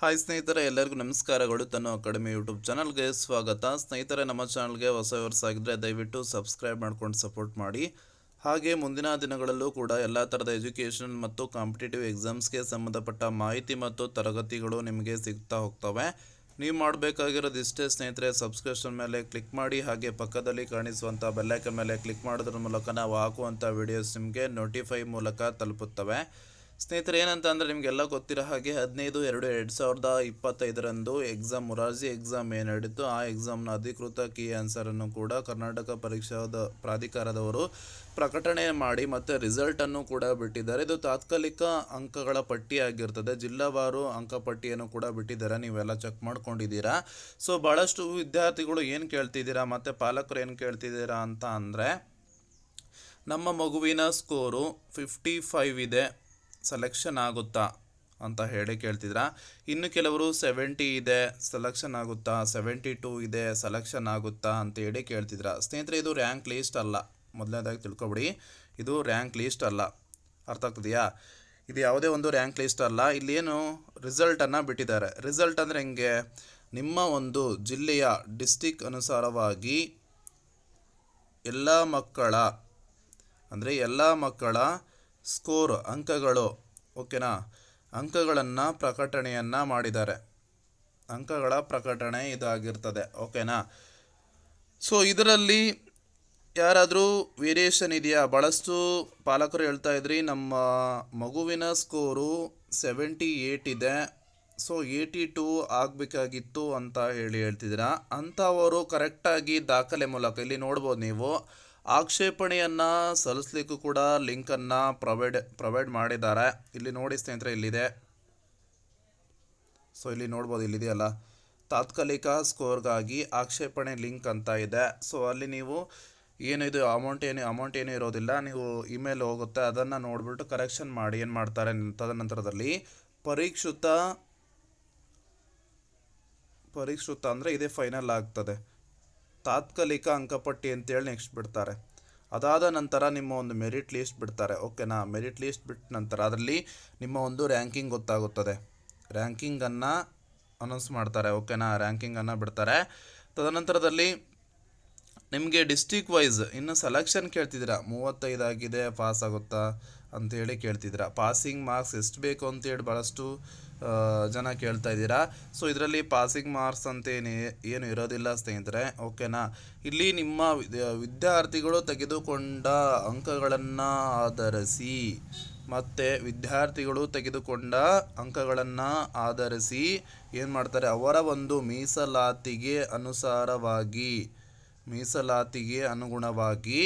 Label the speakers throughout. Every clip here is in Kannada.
Speaker 1: ಹಾಯ್ ಸ್ನೇಹಿತರೆ, ಎಲ್ಲರಿಗೂ ನಮಸ್ಕಾರಗಳು. ತನ್ನ ಅಕಾಡೆಮಿ ಯೂಟ್ಯೂಬ್ ಚಾನಲ್ಗೆ ಸ್ವಾಗತ. ಸ್ನೇಹಿತರೆ, ನಮ್ಮ ಚಾನಲ್ಗೆ ಹೊಸ ಆಗಿದ್ರೆ ದಯವಿಟ್ಟು ಸಬ್ಸ್ಕ್ರೈಬ್ ಮಾಡ್ಕೊಂಡು ಸಪೋರ್ಟ್ ಮಾಡಿ. ಹಾಗೆ ಮುಂದಿನ ದಿನಗಳಲ್ಲೂ ಕೂಡ ಎಲ್ಲ ಥರದ ಎಜುಕೇಷನ್ ಮತ್ತು ಕಾಂಪಿಟೇಟಿವ್ ಎಕ್ಸಾಮ್ಸ್ಗೆ ಸಂಬಂಧಪಟ್ಟ ಮಾಹಿತಿ ಮತ್ತು ತರಗತಿಗಳು ನಿಮಗೆ ಸಿಗ್ತಾ ಹೋಗ್ತವೆ. ನೀವು ಮಾಡಬೇಕಾಗಿರೋದು ಇಷ್ಟೇ ಸ್ನೇಹಿತರೆ ಸಬ್ಸ್ಕ್ರಿಪ್ಷನ್ ಮೇಲೆ ಕ್ಲಿಕ್ ಮಾಡಿ, ಹಾಗೆ ಪಕ್ಕದಲ್ಲಿ ಕಾಣಿಸುವಂಥ ಬೆಲ್ಲೈಕನ್ ಮೇಲೆ ಕ್ಲಿಕ್ ಮಾಡೋದ್ರ ಮೂಲಕ ನಾವು ಹಾಕುವಂಥ ವಿಡಿಯೋಸ್ ನಿಮಗೆ ನೋಟಿಫೈ ಮೂಲಕ ತಲುಪುತ್ತವೆ. ಸ್ನೇಹಿತರೆ ಏನಂತ ಅಂದರೆ ನಿಮಗೆಲ್ಲ ಗೊತ್ತಿರೋ ಹಾಗೆ ಹದಿನೈದು, ಎರಡು ಎರಡು ಸಾವಿರದ ಇಪ್ಪತ್ತೈದರಂದು ಎಕ್ಸಾಮ್ ಮುರಾರ್ಜಿ ಎಕ್ಸಾಮ್ ಏನು ನಡೀತು ಆ ಎಕ್ಸಾಮ್ನ ಅಧಿಕೃತ ಕೀ ಆನ್ಸರನ್ನು ಕೂಡ ಕರ್ನಾಟಕ ಪರೀಕ್ಷಾದ ಪ್ರಾಧಿಕಾರದವರು ಪ್ರಕಟಣೆ ಮಾಡಿ ಮತ್ತು ರಿಸಲ್ಟನ್ನು ಕೂಡ ಬಿಟ್ಟಿದ್ದಾರೆ. ಇದು ತಾತ್ಕಾಲಿಕ ಅಂಕಗಳ ಪಟ್ಟಿ ಆಗಿರ್ತದೆ ಜಿಲ್ಲಾವಾರು ಅಂಕಪಟ್ಟಿಯನ್ನು ಕೂಡ ಬಿಟ್ಟಿದ್ದಾರೆ. ನೀವೆಲ್ಲ ಚೆಕ್ ಮಾಡ್ಕೊಂಡಿದ್ದೀರಾ. ಸೊ ಭಾಳಷ್ಟು ವಿದ್ಯಾರ್ಥಿಗಳು ಏನು ಕೇಳ್ತಿದ್ದೀರಾ ಮತ್ತು ಪಾಲಕರು ಏನು ಕೇಳ್ತಿದ್ದೀರಾ ಅಂತ ಅಂದರೆ, ನಮ್ಮ ಮಗುವಿನ ಸ್ಕೋರು ಫಿಫ್ಟಿ ಫೈವ್ ಇದೆ. ಸೆಲೆಕ್ಷನ್ ಆಗುತ್ತಾ ಅಂತ ಹೇಳಿ ಕೇಳ್ತಿದ್ರ? ಇನ್ನು ಕೆಲವರು ಸೆವೆಂಟಿ ಇದೆ ಸೆಲೆಕ್ಷನ್ ಆಗುತ್ತಾ? ಸೆವೆಂಟಿ ಟೂ ಇದೆ ಸೆಲೆಕ್ಷನ್ ಆಗುತ್ತಾ ಅಂತ ಹೇಳಿ ಕೇಳ್ತಿದ್ರ? ಸ್ನೇಹಿತರೆ, ಇದು ರ್ಯಾಂಕ್ ಲೀಸ್ಟ್ ಅಲ್ಲ. ಮೊದಲನೇದಾಗಿ ತಿಳ್ಕೊಬಿಡಿ. ಇದು ರ್ಯಾಂಕ್ ಲೀಸ್ಟ್ ಅಲ್ಲ. ಅರ್ಥ ಆಗ್ತದೆಯಾ? ಇದು ಯಾವುದೇ ಒಂದು ರ್ಯಾಂಕ್ ಲೀಸ್ಟ್ ಅಲ್ಲ. ಇಲ್ಲೇನು ರಿಸಲ್ಟನ್ನು ಬಿಟ್ಟಿದ್ದಾರೆ. ರಿಸಲ್ಟ್ ಅಂದರೆ ಹೆಂಗೆ? ನಿಮ್ಮ ಒಂದು ಜಿಲ್ಲೆಯ ಡಿಸ್ಟಿಕ್ ಅನುಸಾರವಾಗಿ ಎಲ್ಲ ಮಕ್ಕಳ, ಅಂದರೆ ಎಲ್ಲ ಮಕ್ಕಳ ಸ್ಕೋರ್ ಅಂಕಗಳು, ಓಕೆನಾ? ಅಂಕಗಳನ್ನು ಪ್ರಕಟಣೆಯನ್ನು ಮಾಡಿದ್ದಾರೆ. ಅಂಕಗಳ ಪ್ರಕಟಣೆ ಇದಾಗಿರ್ತದೆ, ಓಕೆನಾ? ಸೊ ಇದರಲ್ಲಿ ಯಾರಾದರೂ ವೇರಿಯೇಷನ್ ಇದೆಯಾ? ಭಾಳಷ್ಟು ಪಾಲಕರು ಹೇಳ್ತಾ ಇದ್ರಿ, ನಮ್ಮ ಮಗುವಿನ ಸ್ಕೋರು ಸೆವೆಂಟಿ ಏಯ್ಟ್ ಇದೆ. ಸೊ ಏಯ್ಟಿ ಟೂ ಆಗಬೇಕಾಗಿತ್ತು ಅಂತ ಹೇಳಿ ಹೇಳ್ತಿದ್ದೀರಾ? ಅಂಥವರು ಕರೆಕ್ಟಾಗಿ ದಾಖಲೆ ಮೂಲಕ, ಇಲ್ಲಿ ನೋಡ್ಬೋದು ನೀವು. ಆಕ್ಷೇಪಣೆಯನ್ನು ಸಲ್ಲಿಸ್ಲಿಕ್ಕೂ ಕೂಡ ಲಿಂಕನ್ನು ಪ್ರೊವೈಡ್ ಪ್ರೊವೈಡ್ ಮಾಡಿದ್ದಾರೆ. ಇಲ್ಲಿ ನೋಡಿ ಸ್ನೇಹಿತರೆ, ಇಲ್ಲಿದೆ. ಸೊ ಇಲ್ಲಿ ನೋಡ್ಬೋದು ಇಲ್ಲಿದೆಯಲ್ಲ ತಾತ್ಕಾಲಿಕ ಸ್ಕೋರ್ಗಾಗಿ ಆಕ್ಷೇಪಣೆ ಲಿಂಕ್ ಅಂತ ಇದೆ. ಸೊ ಅಲ್ಲಿ ನೀವು ಏನು ಅಮೌಂಟ್ ಏನು ಅಮೌಂಟ್ ಏನೂ ಇರೋದಿಲ್ಲ. ನೀವು ಇಮೇಲ್ ಹೋಗುತ್ತೆ, ಅದನ್ನು ನೋಡಿಬಿಟ್ಟು ಕರೆಕ್ಷನ್ ಮಾಡಿ, ಏನು ಮಾಡ್ತಾರೆ ತದನಂತರದಲ್ಲಿ ಪರೀಕ್ಷಿತ ಪರೀಕ್ಷಿತ ಅಂದರೆ ಇದೇ ಫೈನಲ್ ಆಗ್ತದೆ. ತಾತ್ಕಾಲಿಕ ಅಂಕಪಟ್ಟಿ ಅಂತೇಳಿ ನೆಕ್ಸ್ಟ್ ಬಿಡ್ತಾರೆ. ಅದಾದ ನಂತರ ನಿಮ್ಮ ಒಂದು ಮೆರಿಟ್ ಲೀಸ್ಟ್ ಬಿಡ್ತಾರೆ. ಓಕೆನಾ ಮೆರಿಟ್ ಲೀಸ್ಟ್ ಬಿಟ್ಟ ನಂತರ ಅದರಲ್ಲಿ ನಿಮ್ಮ ಒಂದು ರ್ಯಾಂಕಿಂಗ್ ಗೊತ್ತಾಗುತ್ತದೆ. ರ್ಯಾಂಕಿಂಗನ್ನು ಅನೌನ್ಸ್ ಮಾಡ್ತಾರೆ. ಓಕೆನಾ ರ್ಯಾಂಕಿಂಗನ್ನು ಬಿಡ್ತಾರೆ. ತದನಂತರದಲ್ಲಿ ನಿಮಗೆ ಡಿಸ್ಟಿಕ್ ವೈಸ್ ಇನ್ನು ಸೆಲೆಕ್ಷನ್ ಕೇಳ್ತಿದ್ದೀರಾ? ಮೂವತ್ತೈದಾಗಿದೆ ಪಾಸ್ ಆಗುತ್ತಾ? ಅಂತೇಳಿ ಕೇಳ್ತಿದ್ದೀರಾ. ಪಾಸಿಂಗ್ ಮಾರ್ಕ್ಸ್ ಎಷ್ಟು ಬೇಕು ಅಂತೇಳಿ ಭಾಳಷ್ಟು ಜನ ಕೇಳ್ತಾ ಇದ್ದೀರಾ. ಸೊ ಇದರಲ್ಲಿ ಪಾಸಿಂಗ್ ಮಾರ್ಕ್ಸ್ ಅಂತ ಏನು ಏನು ಇರೋದಿಲ್ಲ ಸ್ನೇಹಿತರೆ. ಓಕೆನಾ ಇಲ್ಲಿ ನಿಮ್ಮ ವಿದ್ಯಾ- ವಿದ್ಯಾರ್ಥಿಗಳು ತೆಗೆದುಕೊಂಡ ಅಂಕಗಳನ್ನು ಆಧರಿಸಿ, ಮತ್ತು ವಿದ್ಯಾರ್ಥಿಗಳು ತೆಗೆದುಕೊಂಡ ಅಂಕಗಳನ್ನು ಆಧರಿಸಿ ಏನು ಮಾಡ್ತಾರೆ? ಅವರ ಒಂದು ಮೀಸಲಾತಿಗೆ ಅನುಸಾರವಾಗಿ ಮೀಸಲಾತಿಗೆ ಅನುಗುಣವಾಗಿ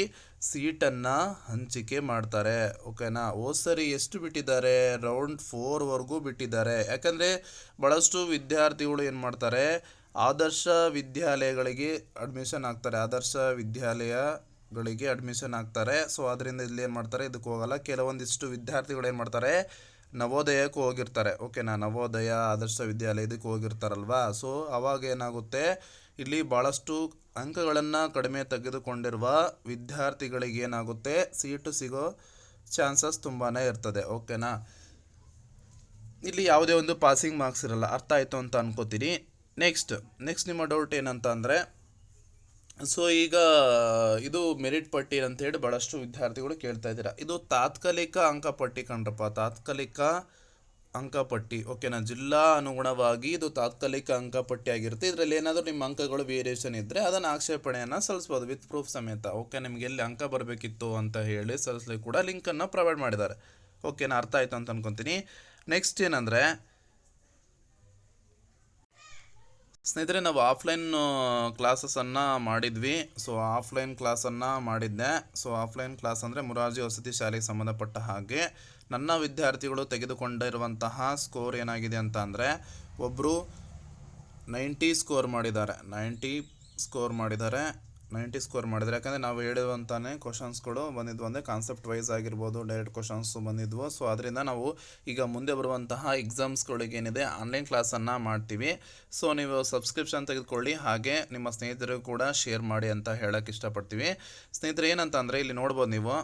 Speaker 1: ಸೀಟನ್ನು ಹಂಚಿಕೆ ಮಾಡ್ತಾರೆ. ಓಕೆನಾ? ಓ ಸರಿ, ಎಷ್ಟು ಬಿಟ್ಟಿದ್ದಾರೆ? ರೌಂಡ್ ಫೋರ್ವರೆಗೂ ಬಿಟ್ಟಿದ್ದಾರೆ. ಯಾಕಂದರೆ ಭಾಳಷ್ಟು ವಿದ್ಯಾರ್ಥಿಗಳು ಏನು ಮಾಡ್ತಾರೆ, ಆದರ್ಶ ವಿದ್ಯಾಲಯಗಳಿಗೆ ಅಡ್ಮಿಷನ್ ಆಗ್ತಾರೆ ಆದರ್ಶ ವಿದ್ಯಾಲಯಗಳಿಗೆ ಅಡ್ಮಿಷನ್ ಆಗ್ತಾರೆ ಸೊ ಅದರಿಂದ ಇಲ್ಲಿ ಏನು ಮಾಡ್ತಾರೆ, ಇದಕ್ಕೆ ಹೋಗಲ್ಲ. ಕೆಲವೊಂದಿಷ್ಟು ವಿದ್ಯಾರ್ಥಿಗಳು ಏನು ಮಾಡ್ತಾರೆ, ನವೋದಯಕ್ಕೆ ಹೋಗಿರ್ತಾರೆ. ಓಕೆನಾ? ನವೋದಯ, ಆದರ್ಶ ವಿದ್ಯಾಲಯ ಇದಕ್ಕೆ ಹೋಗಿರ್ತಾರಲ್ವಾ? ಸೊ ಅವಾಗ ಏನಾಗುತ್ತೆ ಇಲ್ಲಿ ಭಾಳಷ್ಟು ಅಂಕಗಳನ್ನು ಕಡಿಮೆ ತೆಗೆದುಕೊಂಡಿರುವ ವಿದ್ಯಾರ್ಥಿಗಳಿಗೆ ಏನಾಗುತ್ತೆ ಸೀಟು ಸಿಗೋ ಚಾನ್ಸಸ್ ತುಂಬಾ ಇರ್ತದೆ. ಓಕೆನಾ ಇಲ್ಲಿ ಯಾವುದೇ ಒಂದು ಪಾಸಿಂಗ್ ಮಾರ್ಕ್ಸ್ ಇರಲ್ಲ. ಅರ್ಥ ಆಯಿತು ಅಂತ ಅನ್ಕೋತೀನಿ. ನೆಕ್ಸ್ಟ್ ನೆಕ್ಸ್ಟ್ ನಿಮ್ಮ ಡೌಟ್ ಏನಂತ ಅಂದರೆ ಸೊ ಈಗ ಇದು ಮೆರಿಟ್ ಪಟ್ಟಿ ಅಂತ ಹೇಳಿ ಭಾಳಷ್ಟು ವಿದ್ಯಾರ್ಥಿಗಳು ಕೇಳ್ತಾ ಇದ್ದೀರಾ. ಇದು ತಾತ್ಕಾಲಿಕ ಅಂಕಪಟ್ಟಿ ಕಣ್ರಪ್ಪ. ತಾತ್ಕಾಲಿಕ ಅಂಕಪಟ್ಟಿ. ಓಕೆನಾ ಜಿಲ್ಲಾ ಅನುಗುಣವಾಗಿ ಇದು ತಾತ್ಕಾಲಿಕ ಅಂಕಪಟ್ಟಿ ಆಗಿರುತ್ತೆ. ಇದರಲ್ಲಿ ಏನಾದರೂ ನಿಮ್ಮ ಅಂಕಗಳು ವೇರಿಯೇಷನ್ ಇದ್ದರೆ ಅದನ್ನು ಆಕ್ಷೇಪಣೆಯನ್ನು ಸಲ್ಲಿಸ್ಬೋದು ವಿತ್ ಪ್ರೂಫ್ ಸಮೇತ. ಓಕೆ ನಿಮಗೆ ಎಲ್ಲಿ ಅಂಕ ಬರಬೇಕಿತ್ತು ಅಂತ ಹೇಳಿ ಸಲ್ಲಿಸ್ಲಿಕ್ಕೆ ಕೂಡ ಲಿಂಕನ್ನು ಪ್ರೊವೈಡ್ ಮಾಡಿದ್ದಾರೆ. ಓಕೆನಾ ಅರ್ಥ ಆಯಿತು ಅಂತ ಅನ್ಕೊತೀನಿ. ನೆಕ್ಸ್ಟ್ ಏನಂದರೆ, ಸ್ನೇಹಿತರೆ, ನಾವು ಆಫ್ಲೈನ್ ಕ್ಲಾಸಸನ್ನು ಮಾಡಿದ್ವಿ. ಸೊ ಆಫ್ಲೈನ್ ಕ್ಲಾಸನ್ನು ಮಾಡಿದ್ದೆ. ಸೊ ಆಫ್ಲೈನ್ ಕ್ಲಾಸ್ ಅಂದರೆ ಮುರಾರ್ಜಿ ವಸತಿ ಶಾಲೆಗೆ ಸಂಬಂಧಪಟ್ಟ ಹಾಗೆ. ನನ್ನ ವಿದ್ಯಾರ್ಥಿಗಳು ತೆಗೆದುಕೊಂಡಿರುವಂತಹ ಸ್ಕೋರ್ ಏನಾಗಿದೆ ಅಂತ ಅಂದರೆ ಒಬ್ಬರು ನೈಂಟಿ ಸ್ಕೋರ್ ಮಾಡಿದ್ದಾರೆ. ನೈಂಟಿ ಸ್ಕೋರ್ ಮಾಡಿದ್ದಾರೆ. ನೈಂಟಿ ಸ್ಕೋರ್ ಮಾಡಿದ್ದಾರೆ. ಯಾಕಂದರೆ ನಾವು ಹೇಳಿರುವಂತಾನೆ ಕ್ವಶನ್ಸ್ಗಳು ಬಂದಿದ್ವು ಅಂದರೆ ಕಾನ್ಸೆಪ್ಟ್ ವೈಸ್ ಆಗಿರ್ಬೋದು ಡೈರೆಕ್ಟ್ ಕ್ವಶನ್ಸು ಬಂದಿದ್ವು. ಸೊ ಅದರಿಂದ ನಾವು ಈಗ ಮುಂದೆ ಬರುವಂತಹ ಎಕ್ಸಾಮ್ಸ್ಗಳಿಗೆ ಏನಿದೆ ಆನ್ಲೈನ್ ಕ್ಲಾಸನ್ನು ಮಾಡ್ತೀವಿ. ಸೊ ನೀವು ಸಬ್ಸ್ಕ್ರಿಪ್ಷನ್ ತೆಗೆದುಕೊಳ್ಳಿ. ಹಾಗೆ ನಿಮ್ಮ ಸ್ನೇಹಿತರಿಗೂ ಕೂಡ ಶೇರ್ ಮಾಡಿ ಅಂತ ಹೇಳೋಕ್ಕೆ ಇಷ್ಟಪಡ್ತೀವಿ. ಸ್ನೇಹಿತರೆ, ಏನಂತ ಅಂದರೆ ಇಲ್ಲಿ ನೋಡ್ಬೋದು ನೀವು.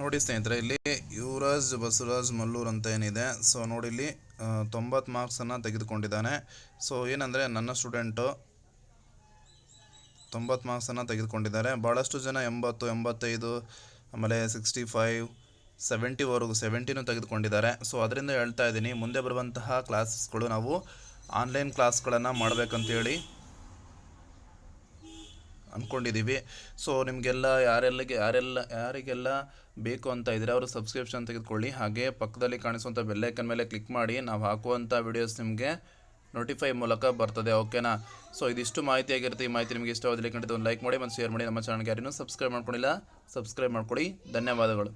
Speaker 1: ನೋಡಿ ಸ್ನೇಹಿತರೆ, ಇಲ್ಲಿ ಯುವರಾಜ್, ಬಸವರಾಜ್, ಮಲ್ಲೂರ್ ಅಂತ ಏನಿದೆ. ಸೊ ನೋಡಿ ಇಲ್ಲಿ ತೊಂಬತ್ತು ಮಾರ್ಕ್ಸನ್ನು ತೆಗೆದುಕೊಂಡಿದ್ದಾನೆ. ಸೊ ಏನಂದರೆ, ನನ್ನ ಸ್ಟೂಡೆಂಟು ತೊಂಬತ್ತು ಮಾರ್ಕ್ಸನ್ನು ತೆಗೆದುಕೊಂಡಿದ್ದಾರೆ. ಭಾಳಷ್ಟು ಜನ ಎಂಬತ್ತು, ಎಂಬತ್ತೈದು, ಆಮೇಲೆ ಸಿಕ್ಸ್ಟಿ ಫೈವ್ ಸೆವೆಂಟಿವರೆಗೂ ಸೆವೆಂಟಿನೂ ತೆಗೆದುಕೊಂಡಿದ್ದಾರೆ. ಸೊ ಅದರಿಂದ ಹೇಳ್ತಾ ಇದ್ದೀನಿ, ಮುಂದೆ ಬರುವಂತಹ ಕ್ಲಾಸಸ್ಗಳು ನಾವು ಆನ್ಲೈನ್ ಕ್ಲಾಸ್ಗಳನ್ನು ಮಾಡಬೇಕಂತೇಳಿ. ಅಂದ್ಕೊಂಡಿದ್ದೀವಿ ಸೊ ನಿಮಗೆಲ್ಲ ಯಾರೆಲ್ಲಗೆ ಯಾರೆಲ್ಲ ಯಾರಿಗೆಲ್ಲ ಬೇಕು ಅಂತ ಇದ್ದರೆ ಅವರು ಸಬ್ಸ್ಕ್ರಿಪ್ಷನ್ ತೆಗೆದುಕೊಳ್ಳಿ. ಹಾಗೆ ಪಕ್ಕದಲ್ಲಿ ಕಾಣಿಸುವಂಥ ಬೆಲ್ಲೈಕನ್ ಮೇಲೆ ಕ್ಲಿಕ್ ಮಾಡಿ, ನಾವು ಹಾಕುವಂಥ ವಿಡಿಯೋಸ್ ನಿಮಗೆ ನೋಟಿಫೈ ಮೂಲಕ ಬರ್ತದೆ ಓಕೆನಾ ಸೊ ಇದಿಷ್ಟು ಮಾಹಿತಿ ಆಗಿರುತ್ತೆ. ಈ ಮಾಹಿತಿ ನಿಮಗೆ ಇಷ್ಟವಾದಲ್ಲಿ ಖಂಡಿತ ಒಂದು ಲೈಕ್ ಮಾಡಿ ಮತ್ತು ಶೇರ್ ಮಾಡಿ. ನಮ್ಮ ಚಾನಲ್ಗೆ ಯಾರಿನೂ ಸಬ್ಸ್ಕ್ರೈಬ್ ಮಾಡ್ಕೊಂಡಿಲ್ಲ ಸಬ್ಸ್ಕ್ರೈಬ್ ಮಾಡ್ಕೊಳ್ಳಿ ಧನ್ಯವಾದಗಳು.